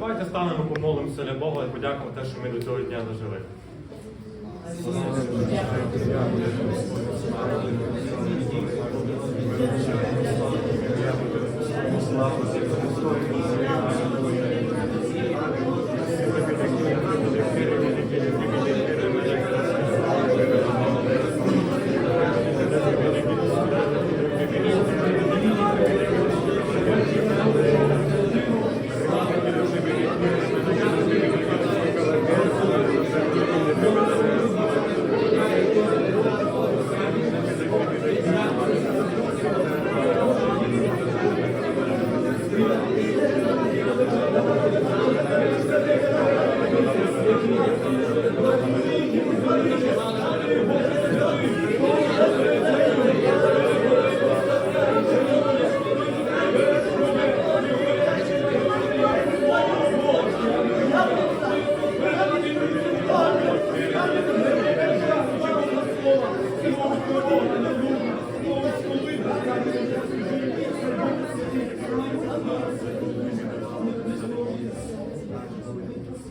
Давайте станемо, помолимося для Бога і подякуємо те, що ми до цього дня дожили.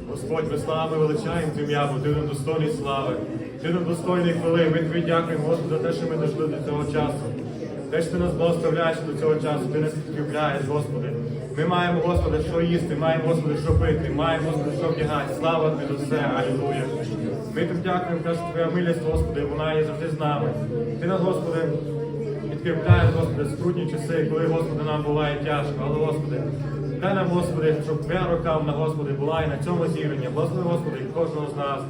Господь, ми слава величаємо ім'я, бо Ти нам достойний слави, Ти нам достойний хвили. Ми Тобі дякуємо, Господи, за те, що ми дійшли до цього часу. Те, що ти нас благословляєш до цього часу, ти нас підкріпляєш, Господи. Ми маємо, Господи, що їсти, маємо, Господи, що пити, маємо, Господи, що вдягати. Слава Тобі за все, Алілуя. Ми тобі дякуємо, що Твоя милість, Господи, вона є завжди з нами. Ти нас, Господи, підкріпляєш, Господи, в трудні часи, коли, Господи, нам буває тяжко. Але, Господи, дай нам, Господи, щоб Твоя рука на Господи була і на цьому зібранні. Благослови, Господи, кожного з нас.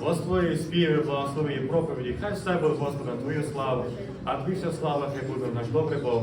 Благослови співи, благослови проповіді. Хай все буде, Господи, на Твою славу. А Твій вся слава хай буде наш добрий Бог,